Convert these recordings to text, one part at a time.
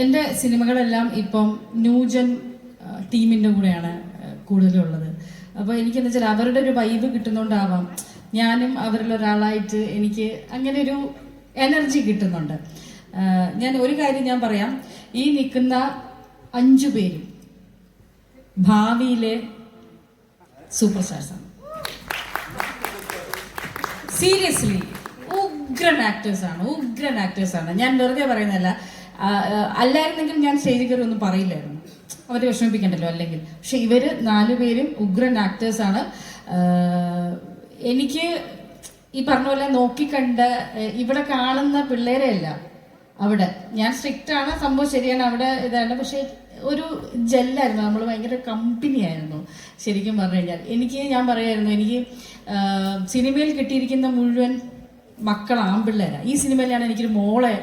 എന്റെ സിനിമകളെല്ലാം ഇപ്പം ന്യൂജൻ ടീമിന്റെ കൂടെയാണ് കൂടുതലുള്ളത്. അപ്പോൾ എനിക്കെന്ന് വെച്ചാൽ അവരുടെ ഒരു വൈബ് കിട്ടുന്നുണ്ടാവാം ഞാനും അവരിൽ ഒരാളായിട്ട് എനിക്ക് അങ്ങനെ ഒരു എനർജി കിട്ടുന്നുണ്ട്. ഞാൻ ഒരു കാര്യം ഞാൻ പറയാം. ഈ നിൽക്കുന്ന അഞ്ചു പേരും ഭാവിയിലെ സൂപ്പർ സ്റ്റാർസാണ് സീരിയസ്ലി ഉഗ്രൻ ആക്ടേഴ്സ് ആണ് ഉഗ്രൻ ആക്ടേഴ്സ് ആണ്. ഞാൻ വെറുതെ പറയുന്നതല്ല. അല്ലായിരുന്നെങ്കിൽ ഞാൻ സ്റ്റേജിൽ ഒന്നും പറയില്ലായിരുന്നു. അവരെ വിഷമിപ്പിക്കണ്ടല്ലോ അല്ലെങ്കിൽ. പക്ഷെ ഇവർ നാലുപേരും ഉഗ്രൻ ആക്ടേഴ്സ് ആണ്. എനിക്ക് ഈ പറഞ്ഞ പോലെ നോക്കിക്കണ്ട് ഇവിടെ കാണുന്ന പിള്ളേരെ അല്ല അവിടെ. ഞാൻ സ്ട്രിക്റ്റ് ആണ് സംഭവം ശരിയാണ് അവിടെ ഇതാണ്. പക്ഷെ ഒരു ജെല്ലായിരുന്നു നമ്മൾ ഭയങ്കര കമ്പനി ആയിരുന്നു ശരിക്കും പറഞ്ഞു കഴിഞ്ഞാൽ. എനിക്ക് ഞാൻ പറയായിരുന്നു എനിക്ക് സിനിമയിൽ കിട്ടിയിരിക്കുന്ന മുഴുവൻ മക്കൾ ആൺപിള്ളേരാണ് ഈ സിനിമയിലാണ് എനിക്കൊരു മോളെ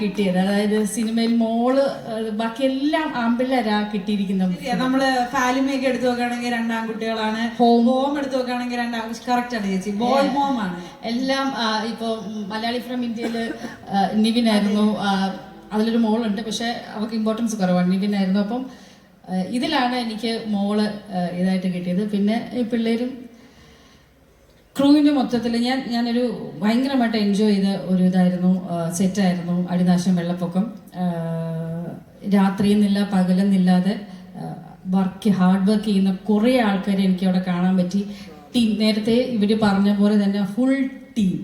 കിട്ടിയത്. അതായത് സിനിമയിൽ മോൾ ബാക്കി ബാക്കിയെല്ലാം ആൺപിള്ളേരാ കിട്ടിയിരിക്കുന്ന ശരിയാ, നമ്മൾ ഫാലിമയൊക്കെ എടുത്തു നോക്കുകയാണെങ്കിൽ രണ്ടാം കുട്ടികളാണ് Home. ഹോം എടുത്തു നോക്കുകയാണെങ്കിൽ രണ്ടാം കറക്റ്റ് ആണ് ചേച്ചി. ബോയ് ഹോം ആണ്. എല്ലാം ഇപ്പോ മലയാളി ഫ്രം ഇന്ത്യയിൽ നിവിനായിരുന്നു ആയിരുന്നു. അതിലൊരു മോളുണ്ട്. പക്ഷെ അവർക്ക് ഇമ്പോർട്ടൻസ് കുറവാണ്. നിവിനായിരുന്നു അപ്പം ഇതിലാണ് എനിക്ക് മോൾ ഇതായിട്ട് കിട്ടിയത്. പിന്നെ ഈ പിള്ളേരും ക്രൂവിന്റെ മൊത്തത്തിൽ ഞാൻ ഞാനൊരു ഭയങ്കരമായിട്ട് എൻജോയ് ചെയ്ത ഒരു ഇതായിരുന്നു സെറ്റായിരുന്നു അടിനാശം വെള്ളപ്പൊക്കം. രാത്രി രാത്രിയെന്നില്ല പകലെന്നില്ലാതെ വർക്ക് ഹാർഡ് വർക്ക് ചെയ്യുന്ന കുറേ ആൾക്കാരെ എനിക്ക് അവിടെ കാണാൻ പറ്റി. ടീം നേരത്തെ ഇവർ പറഞ്ഞ പോലെ തന്നെ full team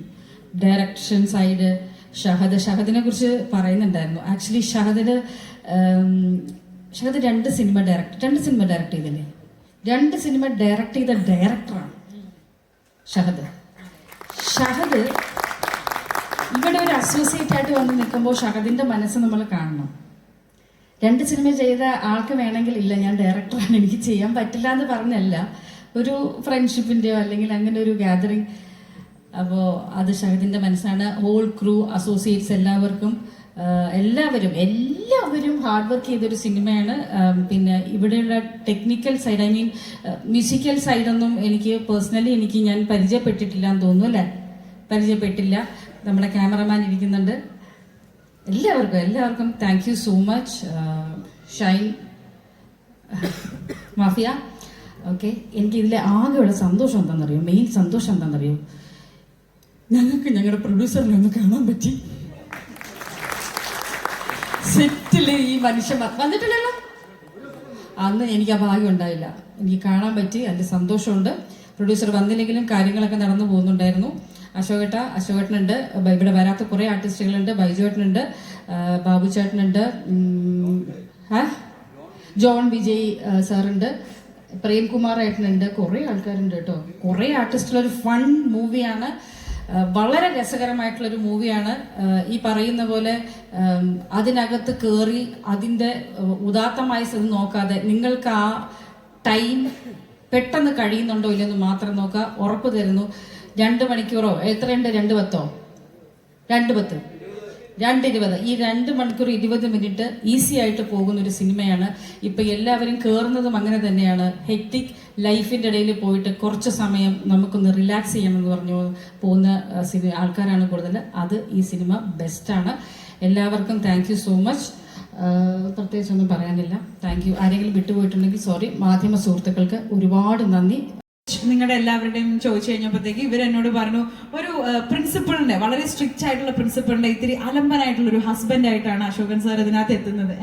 direction side Shahad. ഷഹദിനെ കുറിച്ച് പറയുന്നുണ്ടായിരുന്നു. ആക്ച്വലി ഷഹദിന് ഷഹദ് രണ്ട് സിനിമ ഡയറക്ട് രണ്ട് സിനിമ ഡയറക്ട് ചെയ്തില്ലേ? രണ്ട് സിനിമ ഡയറക്ട് ചെയ്ത ഡയറക്ടറാണ് ഷഹദ്. ഷഹദ് ഇവിടെ ഒരു അസോസിയേറ്റ് ആയിട്ട് വന്ന് നിൽക്കുമ്പോൾ ഷഹദിന്റെ മനസ്സ് നമ്മൾ കാണണം. രണ്ട് സിനിമ ചെയ്ത ആൾക്ക് വേണമെങ്കിൽ ഇല്ല ഞാൻ ഡയറക്ടറാണ് എനിക്ക് ചെയ്യാൻ പറ്റില്ല എന്ന് പറഞ്ഞല്ല. ഒരു ഫ്രണ്ട്ഷിപ്പിന്റെയോ അല്ലെങ്കിൽ അങ്ങനെ ഒരു ഗാദറിങ് അപ്പോൾ അത് ഷഹദിന്റെ മനസ്സാണ്. ഹോൾ ക്രൂ അസോസിയേറ്റ്സ് എല്ലാവർക്കും എല്ലാവരും എല്ലാവരും ഹാർഡ് വർക്ക് ചെയ്തൊരു സിനിമയാണ്. പിന്നെ ഇവിടെയുള്ള technical side I mean musical സൈഡൊന്നും എനിക്ക് പേഴ്സണലി എനിക്ക് ഞാൻ പരിചയപ്പെട്ടിട്ടില്ല എന്ന് തോന്നുന്നു അല്ലേ? പരിചയപ്പെട്ടില്ല. നമ്മുടെ ക്യാമറമാൻ ഇരിക്കുന്നുണ്ട്. എല്ലാവർക്കും എല്ലാവർക്കും thank you so much Shine mafia. Okay എനിക്ക് ഇതിലെ ആകെയുള്ള സന്തോഷം എന്താണെന്നറിയോ? മെയിൻ സന്തോഷം എന്താണെന്നറിയോ? ഞങ്ങൾക്ക് ഞങ്ങളുടെ പ്രൊഡ്യൂസറിനെ ഒന്ന് കാണാൻ പറ്റി. സെറ്റിൽ ഈ മനുഷ്യൻ വന്നിട്ടില്ലല്ലോ? അന്ന് എനിക്ക് ആ ഭാഗ്യം ഉണ്ടായില്ല. എനിക്ക് കാണാൻ പറ്റി അതിന്റെ സന്തോഷമുണ്ട്. പ്രൊഡ്യൂസർ വന്നില്ലെങ്കിലും കാര്യങ്ങളൊക്കെ നടന്നു പോകുന്നുണ്ടായിരുന്നു. അശോകേട്ട അശോകേട്ടനുണ്ട്. ഇവിടെ വരാത്ത കുറേ ആർട്ടിസ്റ്റുകളുണ്ട് ബൈജുവേട്ടനുണ്ട് ബാബു ചേട്ടനുണ്ട്? ജോൺ വിജയ് സാറുണ്ട്. പ്രേംകുമാർ ഏട്ടനുണ്ട്. കുറേ ആൾക്കാരുണ്ട് കേട്ടോ. കുറേ ആർട്ടിസ്റ്റുള്ള ഒരു ഫൺ മൂവിയാണ് വളരെ രസകരമായിട്ടുള്ള ഒരു മൂവിയാണ് ഈ പറയുന്ന പോലെ അതിനകത്ത് കയറി അതിന്റെ ഉദാത്തമായ സ്ഥിതി നോക്കാതെ നിങ്ങൾക്ക് ആ ടൈം പെട്ടെന്ന് കഴിയുന്നുണ്ടോ ഇല്ലെന്ന് മാത്രം നോക്കുക. ഉറപ്പ് തരുന്നു. രണ്ട് മണിക്കൂറോ? എത്രയുണ്ട്? രണ്ട് പത്തോ? രണ്ട് പത്ത്. രണ്ട് ഇരുപത് ഈ രണ്ട് മണിക്കൂർ ഇരുപത് മിനിറ്റ് ഈസി ആയിട്ട് പോകുന്ന ഒരു സിനിമയാണ്. ഇപ്പൊ എല്ലാവരും കയറുന്നതും അങ്ങനെ തന്നെയാണ്. ഹെക്ടിക് ലൈഫിന്റെ ഇടയിൽ പോയിട്ട് കുറച്ച് സമയം നമുക്കൊന്ന് റിലാക്സ് ചെയ്യണമെന്ന് പറഞ്ഞു പോകുന്ന സിനിമ സിനി ആൾക്കാരാണ് കൂടുതൽ. അത് ഈ സിനിമ ബെസ്റ്റാണ് എല്ലാവർക്കും താങ്ക് യു സോ മച്ച് പ്രത്യേകിച്ചൊന്നും പറയാനില്ല. താങ്ക് യു ആരെങ്കിലും വിട്ടുപോയിട്ടുണ്ടെങ്കിൽ സോറി മാധ്യമ സുഹൃത്തുക്കൾക്ക് ഒരുപാട് നന്ദി. നിങ്ങളുടെ എല്ലാവരുടെയും ചോദിച്ചു കഴിഞ്ഞപ്പോഴത്തേക്ക് ഇവർ എന്നോട് പറഞ്ഞു ഒരു പ്രിൻസിപ്പളിന്റെ വളരെ സ്ട്രിക്റ്റ് ആയിട്ടുള്ള പ്രിൻസിപ്പളിന്റെ ഇത്തിരി അലമ്പനായിട്ടുള്ള ഒരു ഹസ്ബൻഡ് ആയിട്ടാണ് അശോകൻ സാർ ഇതിനകത്ത് എത്തുന്നത്.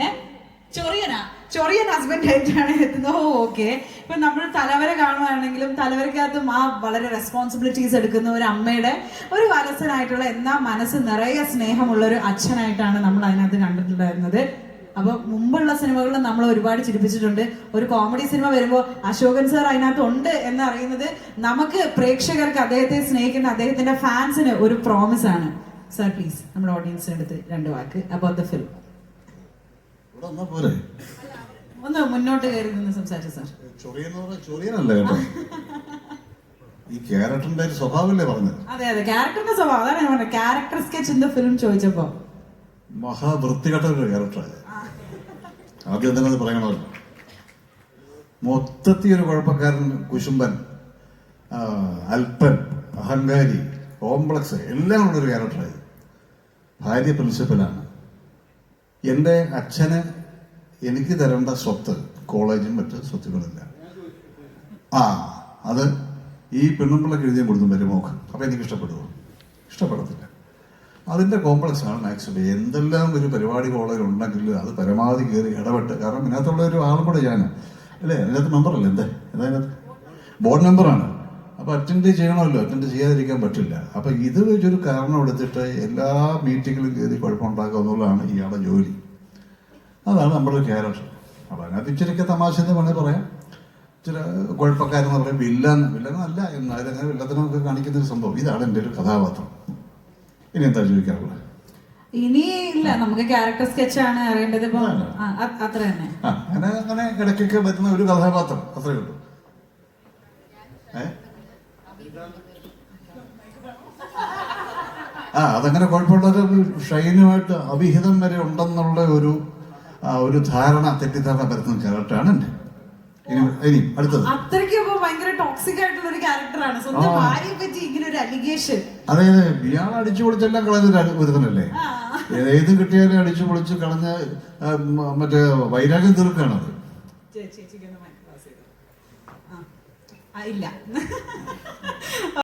ചൊറിയനാ ചൊറിയൻ ഹസ്ബൻഡ് ആയിട്ടാണ് എത്തുന്നത്. Oh okay. ഇപ്പൊ നമ്മൾ തലവരെ കാണുവാണെങ്കിലും തലവരക്കകത്തും ആ വളരെ റെസ്പോൺസിബിലിറ്റീസ് എടുക്കുന്ന ഒരു അമ്മയുടെ ഒരു വലസനായിട്ടുള്ള എന്നാ മനസ്സ് നിറയെ സ്നേഹമുള്ള ഒരു അച്ഛനായിട്ടാണ് നമ്മൾ അതിനകത്ത് കണ്ടിട്ടുണ്ടായിരുന്നത്. അപ്പൊ മുമ്പുള്ള സിനിമകളിൽ നമ്മൾ ഒരുപാട് ചിരിപ്പിച്ചിട്ടുണ്ട്. ഒരു കോമഡി സിനിമ വരുമ്പോൾ അശോകൻ സാർ അതിനകത്ത് ഉണ്ട് എന്ന് അറിയുന്നത് നമുക്ക് പ്രേക്ഷകർക്ക് അദ്ദേഹത്തെ സ്നേഹിക്കുന്ന അദ്ദേഹത്തിന്റെ ഫാൻസിന് ഒരു പ്രോമിസ് ആണ്. സാർ പ്ലീസ് നമ്മുടെ ഓഡിയൻസിന് അടുത്ത് രണ്ട് വാക്ക് അബൌട്ട് ദ ഫിലിം ഒന്ന് മുന്നോട്ട് കയറി നിന്ന് സംസാരിച്ചു സാർ ചൊറിയനല്ല കേട്ടോ. ഈ ക്യാരക്ടറിന്റെ ഒരു സ്വഭാവമല്ലേ പറഞ്ഞത്? അതെ അതെ ക്യാരക്ടറിന്റെ സ്വഭാവം. അതാണ് ഞാൻ പറഞ്ഞത്. Character sketch in the film ചോദിച്ചപ്പോ. മഹാവൃത്തികെട്ട ഒരു ക്യാരക്ടറാണ് ആദ്യം തന്നെ അത് പറയണമല്ലോ മൊത്തത്തിൽ ഒരു കുഴപ്പക്കാരൻ കുശുംബൻ അൽപ്പൻ അഹങ്കാരി കോംപ്ലക്സ് എല്ലാം ഉള്ളൊരു ക്യാരക്ടറായി ഭാര്യ പ്രിൻസിപ്പലാണ് എന്റെ അച്ഛന് എനിക്ക് തരേണ്ട സ്വത്ത് കോളേജും മറ്റ് സ്വത്തുക്കളില്ല ആ അത് ഈ പെണ്ണുമ്പിള്ളക്ക് എഴുതിയ കൊടുത്തും വരുമോക്ക് അപ്പം എനിക്ക് ഇഷ്ടപ്പെടുമോ ഇഷ്ടപ്പെടത്തില്ല. അതിന്റെ കോംപ്ലക്സ് ആണ് മാക്സിമം എന്തെല്ലാം ഒരു പരിപാടി കോളേജിൽ ഉണ്ടെങ്കിലും അത് പരമാവധി കയറി ഇടപെട്ട്. കാരണം ഇതിനകത്തുള്ള ഒരു ആളും കൂടെ ഞാൻ അല്ലേ? അതിനകത്ത് മെമ്പറല്ലേ എന്താ? അതിനകത്ത്? ബോർഡ് മെമ്പറാണ് അപ്പോൾ അറ്റൻഡ് ചെയ്യണമല്ലോ. അറ്റൻഡ് ചെയ്യാതിരിക്കാൻ പറ്റില്ല. അപ്പോൾ ഇത് വെച്ചൊരു കാരണം എടുത്തിട്ട് എല്ലാ മീറ്റിങ്ങിലും കയറി കുഴപ്പമുണ്ടാക്കുക എന്നുള്ളതാണ് ഇയാളുടെ ജോലി. അതാണ് നമ്മുടെ ക്യാരക്ടർ അപ്പോൾ അതിനകത്ത് ഇച്ചിരിയൊക്കെ തമാശ എന്ന് വേണമെങ്കിൽ പറയാം. ചില കുഴപ്പക്കാരെന്ന് പറയും വില്ലൻ വില്ലനല്ല എന്നാലും അങ്ങനെ വില്ലത്തിനൊക്കെ കാണിക്കുന്ന ഒരു സംഭവം. ഇതാണ് എന്റെ ഒരു കഥാപാത്രം. ഇനി എന്താ ചോദിക്കാറുള്ളത് ഇനി ഇല്ല നമുക്ക് ക്യാരക്ടർ സ്കെച്ച് ആണ് അറിയേണ്ടത് ഇപ്പൊ. അത്ര തന്നെ. അങ്ങനെ അങ്ങനെ ഇടയ്ക്കൊക്കെ വരുന്ന ഒരു കഥാപാത്രം അത്രേ ഉള്ളൂ. ആ അതങ്ങനെ കുഴപ്പമുള്ളൊരു ഷൈനുമായിട്ട് അവിഹിതം വരെ ഉണ്ടെന്നുള്ള ഒരു ഒരു ധാരണ തെറ്റിദ്ധാരണ പരത്തുന്ന ക്യാരക്ടറാണ് എന്റെ ഇനി അടുത്തത്. അത്രയ്ക്ക് ഭയങ്കര ടോക്സിക് ആയിട്ടുള്ള ഒരു ക്യാരക്ടറാണ് സ്വന്തം ഭാര്യയെ പറ്റി ഇങ്ങനെ ഒരു അലിഗേഷൻ അതായത് ഇയാൾ അടിച്ചു പൊളിച്ചെല്ലാം കളഞ്ഞൊരു ഒരുത്തനല്ലേ? ഏത് കിട്ടിയാലും അടിച്ചു പൊളിച്ച് കളഞ്ഞ് മറ്റേ വൈരാഗ്യം തീർക്കാണ് ചേച്ചിക്ക് ഒന്ന് മൈക്ക് പാസ് ആ. ആ ഇല്ല.